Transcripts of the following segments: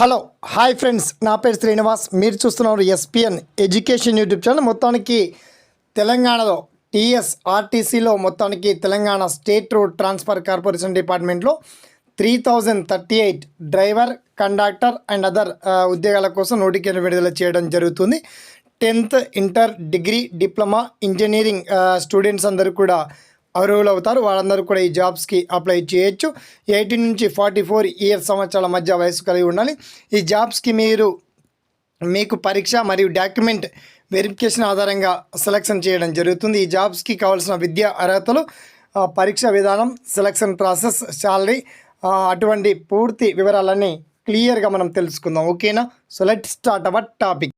Hello hi friends. నా పేరు శ్రీనివాస్. మీరు చూస్తున్నారు ఎస్పిఎన్ ఎడ్యుకేషన్ యూట్యూబ్ ఛానల్. మొత్తానికి తెలంగాణలో టీఎస్ఆర్టీసీలో మొత్తానికి Telangana state road transfer corporation డిపార్ట్మెంట్లో three thousand thirty eight driver conductor and other ఉద్యోగాల కోసం నోటిఫికేషన్ విడుదల చేయడం జరుగుతుంది. Tenth inter degree diploma engineering students అందరూ కూడా అర్హులు అవుతారు వాళ్ళందరూ కూడా ఈ జాబ్స్కి అప్లై చేయొచ్చు. ఎయిటీన్ నుంచి ఫార్టీ ఫోర్ ఇయర్స్ సంవత్సరాల మధ్య వయసు కలిగి ఉండాలి. ఈ జాబ్స్కి మీరు మీకు పరీక్ష మరియు డాక్యుమెంట్ వెరిఫికేషన్ ఆధారంగా సెలక్షన్ చేయడం జరుగుతుంది. ఈ జాబ్స్కి కావాల్సిన విద్యా అర్హతలు పరీక్ష విధానం సెలక్షన్ ప్రాసెస్ శాలరీ అటువంటి పూర్తి వివరాలన్నీ క్లియర్గా మనం తెలుసుకుందాం. ఓకేనా? So let start our topic.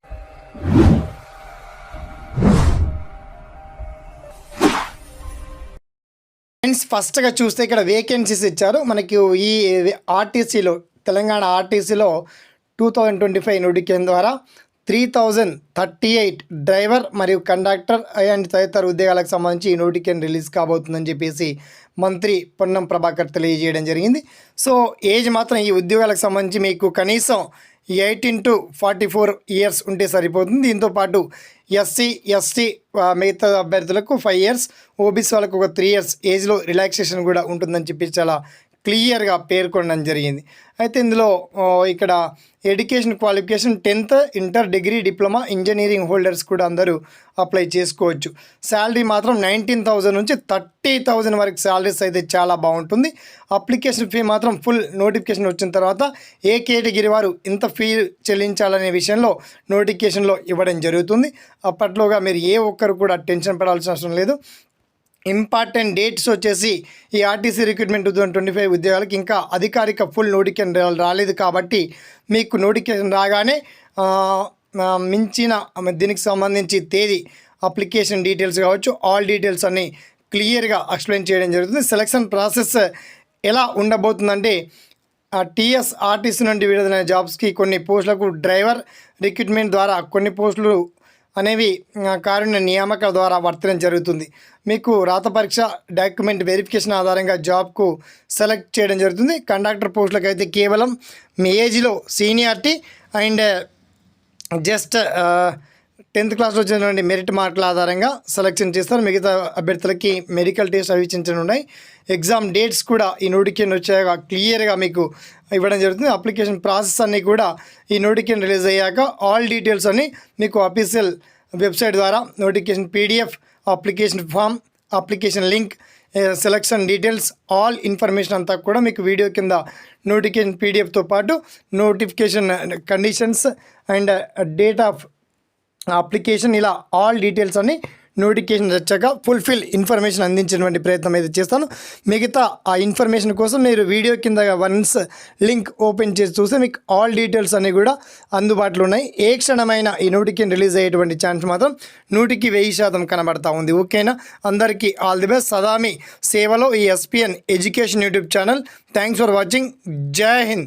Friends ఫస్ట్గా చూస్తే ఇక్కడ వేకెన్సీస్ ఇచ్చారు. మనకి ఈ ఆర్టీసీలో తెలంగాణ ఆర్టీసీలో two thousand twenty five notification ద్వారా three thousand thirty eight driver మరియు కండక్టర్ అండ్ తదితర ఉద్యోగాలకు సంబంధించి ఈ నోటిఫికేషన్ రిలీజ్ కాబోతుందని చెప్పేసి మంత్రి పొన్నం ప్రభాకర్ తెలియజేయడం జరిగింది. సో ఏజ్ మాత్రం ఈ ఉద్యోగాలకు సంబంధించి మీకు కనీసం eighteen to forty four years ఉంటే సరిపోతుంది. దీంతో పాటు ఎస్సీ ఎస్టీ మిగతా అభ్యర్థులకు ఫైవ్ ఇయర్స్ ఓబీసీ వాళ్ళకు ఒక త్రీ ఇయర్స్ ఏజ్లో రిలాక్సేషన్ కూడా ఉంటుందని చెప్పి చాలా క్లియర్గా పేర్కొనడం జరిగింది. అయితే ఇందులో ఇక్కడ education qualification tenth inter degree diploma engineering holders కూడా అందరూ అప్లై చేసుకోవచ్చు. శాలరీ మాత్రం నైన్టీన్ థౌజండ్ నుంచి థర్టీ థౌజండ్ వరకు శాలరీస్ అయితే చాలా బాగుంటుంది. అప్లికేషన్ ఫీ మాత్రం ఫుల్ నోటిఫికేషన్ వచ్చిన తర్వాత ఏ కేటగిరీ వారు ఇంత ఫీ చెల్లించాలనే విషయంలో నోటిఫికేషన్లో ఇవ్వడం జరుగుతుంది. అప్పట్లోగా మీరు ఏ ఒక్కరు కూడా టెన్షన్ పడాల్సిన అవసరం లేదు. ఇంపార్టెంట్ డేట్స్ వచ్చేసి ఈ RTC recruitment two thousand twenty five ఉద్యోగాలకు ఇంకా అధికారిక ఫుల్ నోటిఫికేషన్ రాలేదు కాబట్టి మీకు నోటిఫికేషన్ రాగానే మించిన దీనికి సంబంధించి తేదీ అప్లికేషన్ డీటెయిల్స్ కావచ్చు ఆల్ డీటెయిల్స్ అన్ని క్లియర్గా ఎక్స్ప్లెయిన్ చేయడం జరుగుతుంది. సెలక్షన్ ప్రాసెస్ ఎలా ఉండబోతుందంటే టీఎస్ ఆర్టీసీ నుండి విడుదలైన జాబ్స్కి కొన్ని పోస్టులకు డ్రైవర్ రిక్రూట్మెంట్ ద్వారా కొన్ని పోస్టులు అనేవి కారుణ్య నియామకాల ద్వారా వర్తనం జరుగుతుంది. మీకు రాత పరీక్ష డాక్యుమెంట్ వెరిఫికేషన్ ఆధారంగా జాబ్కు సెలెక్ట్ చేయడం జరుగుతుంది. కండక్టర్ పోస్టులకు అయితే కేవలం మీ ఏజ్లో సీనియారిటీ అండ్ జస్ట్ టెన్త్ క్లాస్లో వచ్చినటువంటి మెరిట్ మార్కుల ఆధారంగా సెలెక్షన్ చేస్తారు. మిగతా అభ్యర్థులకి మెడికల్ టెస్ట్ అవి చిన్న ఉన్నాయి ఎగ్జామ్ డేట్స్ కూడా ఈ నోటిఫికేషన్ వచ్చాక క్లియర్గా మీకు ఇవ్వడం జరుగుతుంది. అప్లికేషన్ ప్రాసెస్ అన్నీ కూడా ఈ నోటిఫికేషన్ రిలీజ్ అయ్యాక ఆల్ డీటెయిల్స్ అన్ని మీకు అఫీషియల్ వెబ్సైట్ ద్వారా notification PDF application form application link selection details all information అంతా కూడా మీకు వీడియో కింద నోటిఫికేషన్ పీడిఎఫ్తో పాటు notification conditions and date of application ఇలా ఆల్ డీటెయిల్స్ అన్ని నోటిఫికేషన్ వచ్చాక ఫుల్ఫిల్ ఇన్ఫర్మేషన్ అందించినటువంటి ప్రయత్నం అయితే చేస్తాను. మిగతా ఆ ఇన్ఫర్మేషన్ కోసం మీరు వీడియో కింద వన్స్ లింక్ ఓపెన్ చేసి చూస్తే మీకు ఆల్ డీటెయిల్స్ అన్నీ కూడా అందుబాటులో ఉన్నాయి. ఏ క్షణమైన ఈ నోటిఫికేషన్ రిలీజ్ అయ్యేటువంటి ఛాన్స్ మాత్రం నూటికి వెయ్యి శాతం కనబడతా ఉంది. ఓకేనా? అందరికీ ఆల్ ది బెస్ట్. సదామి సేవలో ఈ SPN education YouTube channel. Thanks for watching. Jai Hind.